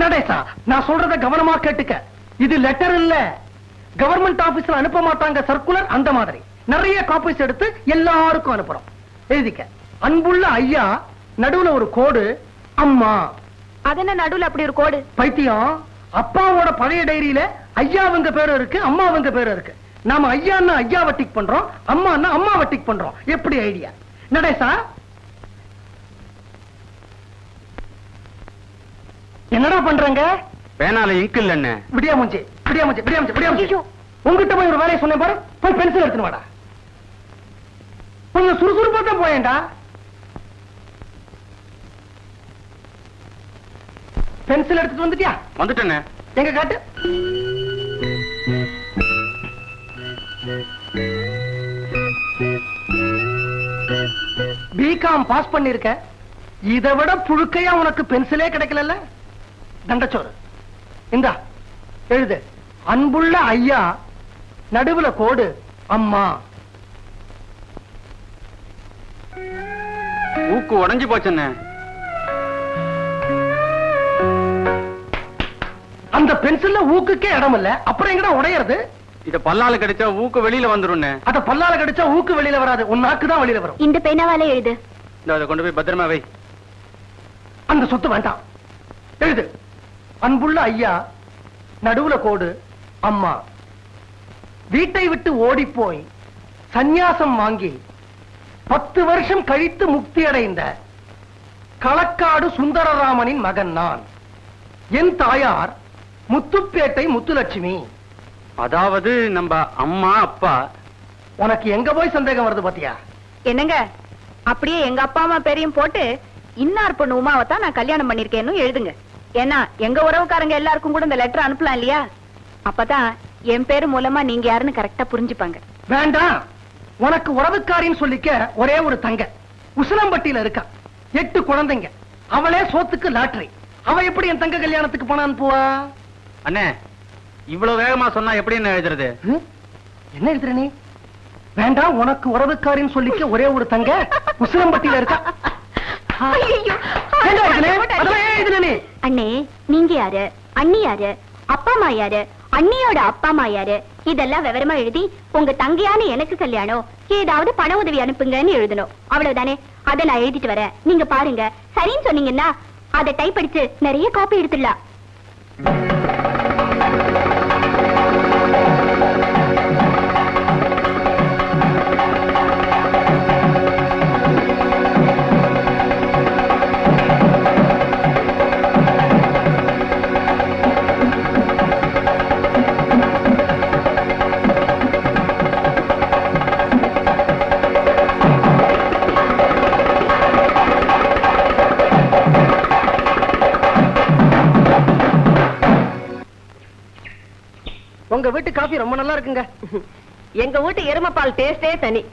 நடேசா நான் சொல்றத கவனமா கேட்டுக்க. இது லெட்டர் இல்ல. கவர்மெண்ட் ஆபீஸ்ல அனுப்ப மாட்டாங்க சர்க்குலர் அந்த மாதிரி. நிறைய காப்பீஸ் எடுத்து எல்லாருக்கும் அனுப்புறோம். எழுதிக்க. அன்புள்ள ஐயா நடுவுல ஒரு கோடு அம்மா. அது என்ன நடுவுல அப்படி ஒரு கோடு? பைத்தியம். அப்பாவோட பழைய டைரியில ஐயாவுங்க பேரும் இருக்கு அம்மாவுங்க பேரும் இருக்கு. நாம ஐயான்னா ஐயா வட்டிக் பண்றோம் அம்மான்னா அம்மா வட்டிக் பண்றோம். எப்படி ஐடியா நடேசா என்னடா பண்றங்க? பேனால இங்க் இல்லன்னு விடியா மூஞ்சி விடியா மூஞ்சி விடியா மூஞ்சி விடியா மூஞ்சி ஐயோ. உங்ககிட்ட போய் ஒரு வேலையை சொன்னேன் பாரு போய் பென்சில் எடுத்துன்னு வாடா. கொஞ்சம் சுறுசுறுப்பா தான் போயேன்டா. பென்சில் எடுத்துட்டு வந்துட்டியா? வந்துட்டேனே எங்க காட்டு? பிகாம் பாஸ் பண்ணிருக்க. இதை விட புழுக்கையா உனக்கு பென்சிலே கிடைக்கல தண்டச்சோறு இந்தா எழுது. அன்புள்ள ஐயா நடுவுல கோடு அம்மா. ஊக்கு உடைஞ்சு போச்சுன்னு. அந்த பென்சில்ல ஊக்குக்கே இடம் இல்ல அப்புறம் எங்கடா உடையறது? இத பல்லால கடிச்சா ஊக்கு வெளியில வந்துரும்னு. அத பல்லால கடிச்சா ஊக்கு வெளியில வராது உன் நாக்கு தான் வெளியில வரும். இந்த பேனாவால எழுது. இந்த அதை கொண்டு போய் பத்திரமா வை. அந்த சொத்து வேண்டாம். எழுது. அன்புள்ள ஐயா நடுவுல கோடு அம்மா. வீட்டை விட்டு ஓடி போய் சந்நியாசம் வாங்கி பத்து வருஷம் கழித்து முக்தி அடைந்த களக்காடு சுந்தரராமனின் மகன் நான். என் தாயார் முத்துப்பேட்டை முத்துலட்சுமி. அதாவது நம்ம அம்மா அப்பா. உனக்கு எங்க போய் சந்தேகம் வருது பாத்தியா? என்னங்க? அப்படியே எங்க அப்பா அம்மா பேரையும் போட்டு இன்னார் பொண்ணு உமாவை தான் நான் கல்யாணம் பண்ணிருக்கேன்னு எழுதுங்க. ஏன்னா எங்க உறவுக்காரங்க எல்லாருக்கும் கூட இந்த லெட்டர் அனுப்பலாம் இல்லையா? அப்பதான் என் பேரு மூலமா நீங்க யாருன்னு கரெக்டா புரிஞ்சுப்பாங்க. வேண்டாம். உனக்கு உறவுக்காரின்னு சொல்லிக்க ஒரே ஒரு தங்க. உசிலம்பட்டியில இருக்கா. எட்டு குழந்தைங்க. அவளே சோத்துக்கு லாட்டரி. அவ எப்படி என் தங்க கல்யாணத்துக்கு பணம் அனுப்புவா? அண்ணே இவ்வளவு வேகமா சொன்னா எப்படி என்ன எழுதுறது? ஹம்? என்ன எழுதுற நீ? வேண்டாம் உனக்கு உறவுக்காரின்னு சொல்லிக்க ஒரே ஒரு தங்க உசிலம்பட்டியில இருக்கா. ஐயையோ. அண்ணே நீங்க யாரு? அண்ணி யாரு? அப்பா அம்மா யாரு? அண்ணியோட அப்பா அம்மா யாரு? இதெல்லாம் விவரமா எழுதி உங்க தங்கையான எனக்கு கல்யாணம் ஏதாவது பண உதவி அனுப்புங்கன்னு எழுதணும். அவ்வளவுதானே? அதை நான் எழுதிட்டு வரேன். நீங்க பாருங்க. சரின்னு சொன்னீங்கன்னா அதை டைப் அடிச்சு நிறைய காப்பி எடுத்துடலாம். உங்க வீட்டு காஃபி ரொம்ப நல்லா இருக்குங்க. எங்க வீட்டு எருமைப்பால் டேஸ்டே தனி.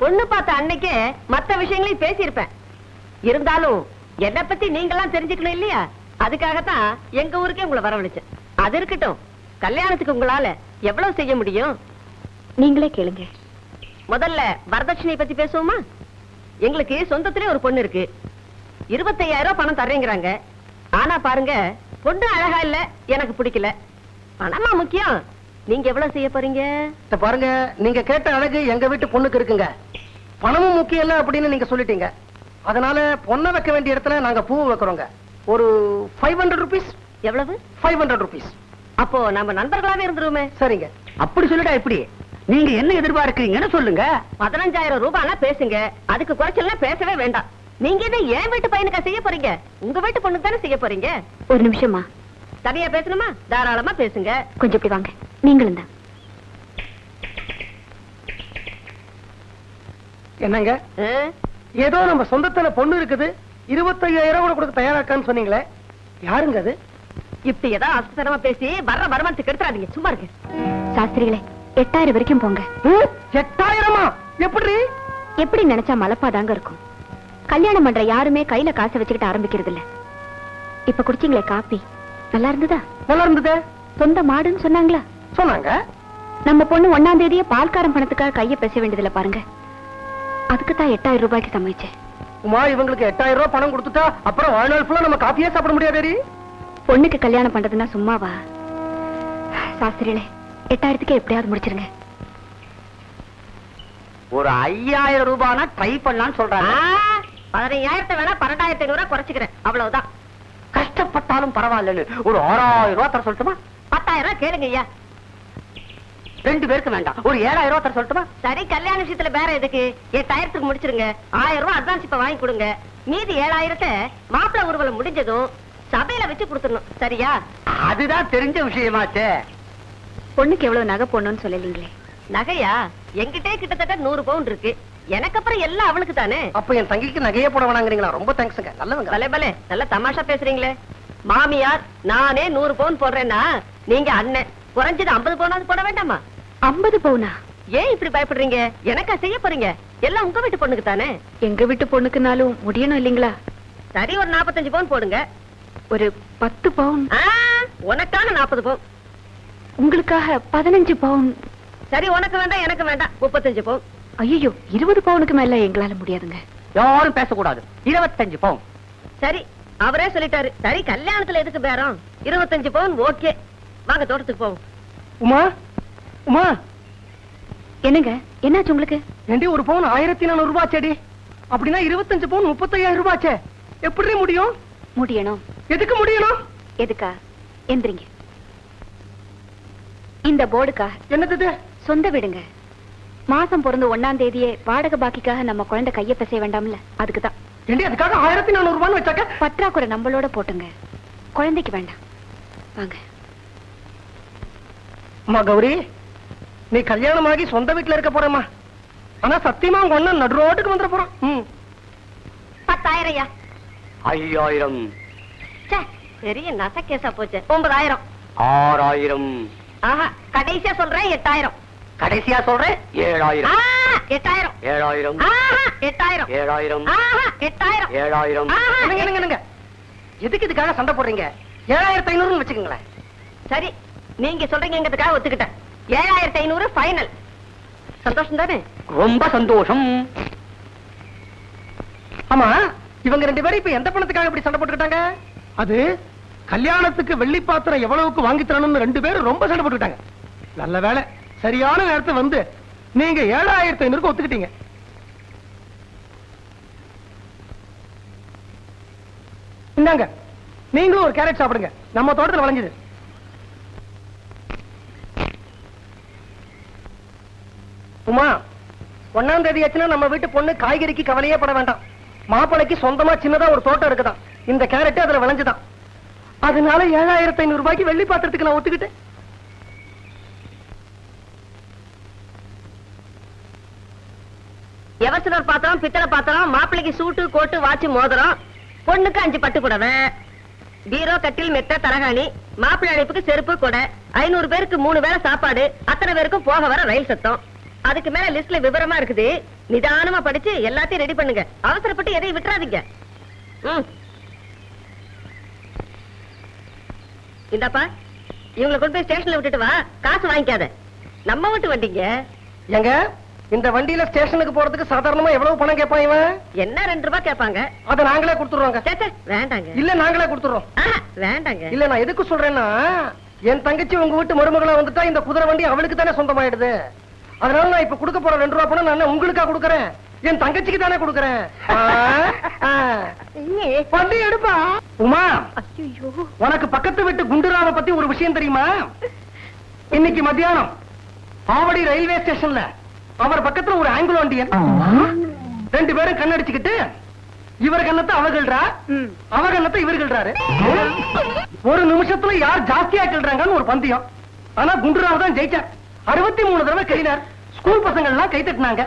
பொண்ணு பார்த்த அன்னைக்கே மத்த விஷயங்களையும் பேசியிருப்பேன். இருந்தாலும் என்ன பத்தி நீங்கெல்லாம் தெரிஞ்சுக்கணும் இல்லையா? அதுக்காகத்தான் எங்க ஊருக்கே உங்களை வரவழைச்சேன். அது இருக்கட்டும். கல்யாணத்துக்கு உங்களால எவ்வளவு செய்ய முடியும்? நீங்களே கேளுங்க. முதல்ல வரதட்சணை பத்தி பேசுவோமா? எங்களுக்கு சொந்தத்திலே ஒரு பொண்ணு இருக்கு. இருபத்தையாயிரம் பணம் தர்றேங்கிறாங்க. ஆனா பாருங்க பொண்ணு அழகா இல்ல எனக்கு பிடிக்கல. பணமா முக்கியம். நீங்க எவ்வளவு செய்ய போறீங்க? இத பாருங்க நீங்க கேட்ட அழகு எங்க வீட்டு பொண்ணுக்கு இருக்குங்க. பணமும் முக்கியம் இல்ல அப்படின்னு நீங்க சொல்லிட்டீங்க. அதனால பொண்ணை வைக்க வேண்டிய இடத்துல நாங்க பூ வைக்கிறோங்க. ஒரு ஃபைவ் ஹண்ட்ரட் ருபீஸ் எவ்வளவு? ஃபைவ் ஹண்ட்ரட் ருபீஸ் அப்போ நம்ம நண்பர்களாவே இருந்துருவோமே. சரிங்க. அப்படி சொல்லிட்டா எப்படி? நீங்க என்ன எதிர்பார்க்கறீங்கன்னு சொல்லுங்க. பதினஞ்சாயிரம் ரூபாய்னா பேசுங்க. அதுக்கு குறைச்சல்லாம் பேசவே வேண்டாம். நீங்க என்ன என் வீட்டு பையனுக்கா செய்ய போறீங்க? உங்க வீட்டு பொண்ணுக்கு தானே செய்ய போறீங்க? ஒரு நிமிஷமா தனியா பேசணுமா? தாராளமா பேசுங்க. கொஞ்சம் இப்படி வாங்க. நீங்களும் தான். என்னங்க? ஏதோ நம்ம சொந்தத்துல பொண்ணு இருக்குது இருபத்தையாயிரம் கூட கொடுக்க தயாராக்கான்னு சொன்னீங்களே? யாருங்க அது? இப்படி ஏதாவது அசத்தனமா பேசி வர்ற வருமானத்துக்கு எடுத்துறாதீங்க. சும்மா இருக்கு சாஸ்திரிகளே எட்டாயிரம் வரைக்கும் போங்க? எட்டாயிரமா? எப்படி? எப்படி நினைச்சா மலப்பாதாங்க இருக்கும். கல்யாணம் பண்ற யாருமே கையில காசை வச்சுக்கிட்டு ஆரம்பிக்கிறது இல்ல இப்ப குடிச்சீங்களே காப்பி? நல்லா இருந்ததா நல்லா இருந்ததே சொந்த மாடுன்னு சொன்னாங்களா? சொன்னாங்க. நம்ம பொண்ணு ஒண்ணாம் தேதியே பால்காரன் பணத்துக்காக கைய பேச வேண்டியதுல பாருங்க. அதுக்கு தான் எட்டாயிரம் ரூபாய்க்கு சமைச்சேன். உமா இவங்களுக்கு எட்டாயிரம் ரூபாய் பணம் கொடுத்துட்டா அப்புறம் வாழ்நாள் ஃபுல்லா நம்ம காஃபியே சாப்பிட முடியாது பொண்ணுக்கு கல்யாணம் பண்றதுன்னா சும்மாவா? சாஸ்திரிகளே எட்டாயிரத்துக்கு எப்படியாவது முடிச்சிருங்க. ஒரு ஐயாயிரம் ரூபாய்னா ட்ரை பண்ணலாம்னு சொல்றாங்க. பதினையாயிரத்தை வேணா பன்னெண்டாயிரத்தி ஐநூறு குறைச்சுக்கிறேன். அவ்வளவுதான். கஷ்டப்பட்டாலும் பரவாயில்லன்னு ஒரு ஆறாயிரம் ரூபாய் தர சொல்லட்டுமா? பத்தாயிரம் ரூபாய் கேளுங்க ஐயா. ரெண்டு பேருக்கு வேண்டாம். ஒரு ஏழாயிரம் ரூபாய் தர சொல்லட்டுமா? சரி கல்யாண விஷயத்துல வேற எதுக்கு? எட்டாயிரத்துக்கு முடிச்சிருங்க. ஆயிரம் ரூபாய் அட்வான்ஸ் இப்ப வாங்கி கொடுங்க. மீதி ஏழாயிரத்தை மாப்பிள்ளை ஊர்வலம் முடிஞ்சதும் சபையில வச்சு கொடுத்துடணும். சரியா? அதுதான் தெரிஞ்ச விஷயமாச்சே. பொண்ணுக்கு எவ்வளவு நகை பொண்ணுன்னு சொல்லலீங்களே. நகையா? என்கிட்டே கிட்டத்தட்ட நூறு பவுன் இருக்கு. எனக்கு அப்புறம் எல்லாம் அவளுக்கு தானே? அப்ப என் தங்கிக்கு நகையே போட வேணாங்கிறீங்களா? ரொம்ப தேங்க்ஸுங்க நல்லவங்க. பலே பலே. நல்ல தமாஷா பேசுறீங்களே. மாமியார் நானே நூறு பவுன் போடுறேன்னா நீங்க அண்ணன். குறைஞ்சது ஐம்பது பவுனாவது போட வேண்டாமா? ஐம்பது பவுனா? ஏன் இப்படி பயப்படுறீங்க? எனக்கா செய்ய போறீங்க? எல்லாம் உங்க வீட்டு பொண்ணுக்கு தானே? எங்க வீட்டு பொண்ணுக்குனாலும் முடியணும் இல்லீங்களா? சரி ஒரு நாற்பத்தஞ்சு பவுன் போடுங்க. ஒரு பத்து பவுன். ஆ, உனக்கான நாற்பது பவுன். உங்களுக்காக பதினஞ்சு பவுன். சரி உனக்கு வேண்டாம் எனக்கு வேண்டாம். முப்பத்தஞ்சு பவுன். ஐயோ இருபது பவுனுக்கு மேல எங்களால முடியாதுங்க. யாரும் பேசக்கூடாது. இருபத்தஞ்சு பவுன். சரி அவரே சொல்லிட்டாரு. சரி கல்யாணத்துல எதுக்கு பேரம்? இருபத்தஞ்சு பவுன் ஓகே. வாங்க தோட்டத்துக்கு போவோம். உமா உமா. என்னங்க என்னாச்சு உங்களுக்கு? ஏண்டி ஒரு பவுன் ஆயிரத்தி நானூறு ரூபாய் செடி அப்படின்னா இருபத்தஞ்சு பவுன் முப்பத்தையாயிரம் ரூபாய்ச்சே எப்படி முடியும்? முடியணும். எதுக்கு முடியணும்? எதுக்கா? எந்திரிங்க. இந்த போர்டுக்கா? என்னது? சொந்த வீடுங்க. மாசம் பிறந்த ஒண்ணாம் தேதியே வாடகை பாக்கிக்காக நம்ம குழந்தை கைய பிசைய வேண்டாம்ல? அதுக்குதான். அதுக்காக ஆயிரத்தி நானூறு ரூபான்னு வச்சாக்க? பற்றாக்குறை நம்மளோட போட்டுங்க. குழந்தைக்கு வேண்டாம். வாங்க. அம்மா கௌரி நீ கல்யாணமாகி சொந்த வீட்டுல இருக்க போறேம்மா. ஆனா சத்தியமா உங்க அண்ணன் நடு ரோட்டுக்கு வந்துட போறான். ம். பத்தாயிரம் ஐயா ஐயாயிரம் பெரிய நசக்கேசா போச்சு. ஒன்பதாயிரம். ஆறாயிரம். ஆஹா கடைசியா சொல்றேன் எட்டாயிரம். கடைசியா சொல்றேன்? ஏழாயிரம். எட்டாயிரம். ஏழாயிரம். எட்டாயிரம். ஏழாயிரம். எட்டாயிரம். ஏழாயிரம்? எதுக்கு இதுக்காக சண்டை போடுறீங்க? ஏழாயிரத்தி ஐநூறுன்னு வச்சுக்கோங்களேன். சரி நீங்க சொல்றீங்கிறதுக்காக ஒத்துக்கிட்டேன். ஏழாயிரத்தி ஐநூறு ஃபைனல் சந்தோஷம் தானே? ரொம்ப சந்தோஷம். ஆமா இவங்க ரெண்டு பேரும் இப்ப எந்த பணத்துக்காக இப்படி சண்டை போட்டுக்கிட்டாங்க? அது கல்யாணத்துக்கு வெள்ளி பாத்திரம் எவ்வளவுக்கு வாங்கி தரணும்னு ரெண்டு பேரும் ரொம்ப சண்டை போட்டுக்கிட்டாங்க. நல்ல வேலை சரியான நேரத்தை வந்து நீங்க ஏழாயிரத்தி ஐநூறுக்கு ஒத்துக்கிட்டீங்க. இந்தாங்க நீங்களும் ஒரு கேரட் சாப்பிடுங்க. நம்ம தோட்டத்தில் விளைஞ்சது. உமா ஒன்னாம் தேதி ஆச்சுன்னா நம்ம வீட்டு பொண்ணு காய்கறிக்கு கவலையே பட வேண்டாம். மாப்பிளைக்கு சொந்தமா சின்னதா ஒரு தோட்டம் இருக்குதான். இந்த கேரட் அதுல விளைஞ்சுதான். அதனால ஏழாயிரத்தி ஐநூறு ரூபாய்க்கு வெள்ளி பாத்திரத்துக்கு நான் ஒத்துக்கிட்டேன். எவசனர் பாத்திரம் பித்தளை பாத்திரம் மாப்பிள்ளைக்கு சூட்டு கோட்டு வாட்சி மோதிரம் பொண்ணுக்கு அஞ்சு பட்டு புடவை பீரோ கட்டில் மெத்த தரகாணி மாப்பிள்ளை அழைப்புக்கு செருப்பு கொடை ஐநூறு பேருக்கு மூணு வேளை சாப்பாடு அத்தனை பேருக்கும் போக வர ரயில் சத்தம். அதுக்கு மேல லிஸ்ட்ல விவரமா இருக்குது. நிதானமா படிச்சு எல்லாத்தையும் ரெடி பண்ணுங்க. அவசரப்பட்டு எதையும் விட்டுறாதீங்க. ம். இந்தாப்பா இவங்களை கொண்டு போய் ஸ்டேஷன்ல விட்டுட்டு வா. காசு வாங்கிக்காத. நம்ம விட்டு வண்டிங்க. எங்க? இந்த வண்டியில ஸ்டேஷனுக்கு போறதுக்கு சாதாரணமா எவ்வளவு பணம் கேட்பான் இவன்? என்ன ரெண்டு ரூபாய் கேட்பாங்க? அதை நாங்களே சே, வேண்டாங்க. இல்ல நாங்களே கொடுத்துடுறோம். ஆஹா, வேண்டாங்க. இல்ல நான் எதுக்கு சொல்றேன்னா என் தங்கச்சி உங்க வீட்டு மருமகளா வந்துட்டா இந்த குதிரை வண்டி அவளுக்கு தானே சொந்தமாயிடுது. அதனால நான் இப்ப கொடுக்க போற ரெண்டு ரூபா பணம் நான் உங்களுக்கா கொடுக்கறேன்? என் தங்கச்சிக்கு தானே கொடுக்கறேன். வண்டி எடுப்பா. உமா உனக்கு பக்கத்து வீட்டு குண்டுராவ பத்தி ஒரு விஷயம் தெரியுமா? இன்னைக்கு மத்தியானம் ஆவடி ரயில்வே ஸ்டேஷன்ல அவர் பக்கத்துல ஒரு ஆங்கிலோ இண்டியன் ரெண்டு பேரும் கண்ணடிச்சுக்கிட்டு இவர் கண்ணத்தை அவகள்றா அவ கண்ணத்தை இவர்கள்றாரு ஒரு நிமிஷத்துல யார் ஜாஸ்தியா கிள்றாங்கன்னு ஒரு பந்தயம். ஆனா குண்டுராவ் தான் ஜெயிச்சார். அறுபத்தி மூணு தடவை கையினார். ஸ்கூல் பசங்க எல்லாம் கை தட்டினாங்க.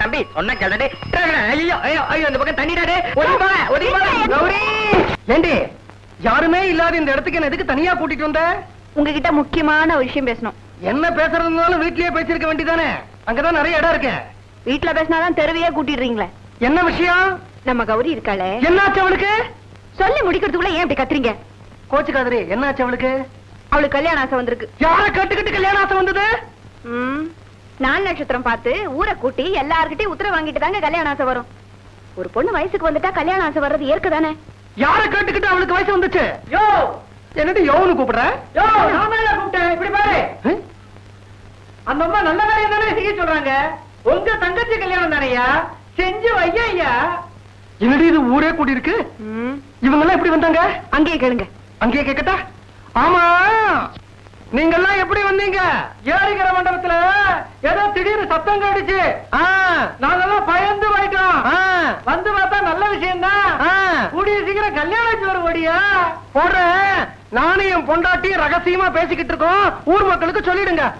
தம்பி, சொன்னா கேளுடா, டேய். டேய், டேய், ஐயோ, ஐயோ, ஐயோ, இந்த பக்கம் தண்ணிடா, டேய், ஒதுங்கி போங்க, ஒதுங்கி போங்க. கௌரி! ஏண்டி யாருமே இல்லாத இந்த இடத்துக்கு என்ன எதுக்கு தனியா கூட்டிட்டு வந்த உங்ககிட்ட முக்கியமான ஒரு விஷயம் பேசணும் என்ன பேசுறதுனாலும் வீட்லயே பேசிருக்க வேண்டியதானே அங்கதான் நிறைய இடம் இருக்கு வீட்டுல பேசினாதான் தெருவையே கூட்டிடுறீங்களே என்ன விஷயம் நம்ம கௌரி இருக்காளே என்னாச்சு அவளுக்கு சொல்லி முடிக்கிறதுக்குள்ள ஏன் இப்படி கத்துறீங்க? கோச்சு காதரி என்னாச்சு அவளுக்கு? அவளுக்கு கல்யாண ஆசை வந்திருக்கு. யார கேட்டுக்கிட்டு கல்யாணம் ஆசை வந்தது? ம், நாள் நட்சத்திரம் பார்த்து ஊரை கூட்டி எல்லார்கிட்டயும் உத்தரவு வாங்கிட்டு தாங்க கல்யாண ஆசை வரும். ஒரு பொண்ணு வயசுக்கு வந்துட்டா கல்யாண ஆசை வர்றது இயற்கை தானே? யார கேட்டுக்கிட்டு அவளுக்கு வயசு வந்துச்சு? யோ! என்னடி யோன்னு கூப்பிடுற? யோ நான் மேல கூப்பிட்டேன் இப்படி பாரு? அந்த அம்மா நல்ல காரியம் தானே செய்ய சொல்றாங்க. உங்க தங்கச்சி கல்யாணம் தானையா? செஞ்சு வையா ஐயா என்னடி இது ஊரே கூடி இருக்கு இவங்க எல்லாம் எப்படி வந்தாங்க? அங்கேயே கேளுங்க. அங்கேயே கேக்கட்டா ஆமா. நீங்க எல்லாம் எப்படி வந்தீங்க? ஏரிக்கிற மண்டபத்துல ஏதோ திடீர்னு சத்தம் கேட்டுச்சு. ஆ, நாங்கெல்லாம் பயந்து போயிட்டோம். வந்து பார்த்தா நல்ல விஷயம் தான். கூடிய சீக்கிரம் கல்யாணம் வரும் ஓடியா போடுறேன். நானும் என் பொண்டாட்டி ரகசியமா பேசிக்கிட்டு இருக்கோம். ஊர் மக்களுக்கு சொல்லிடுங்க.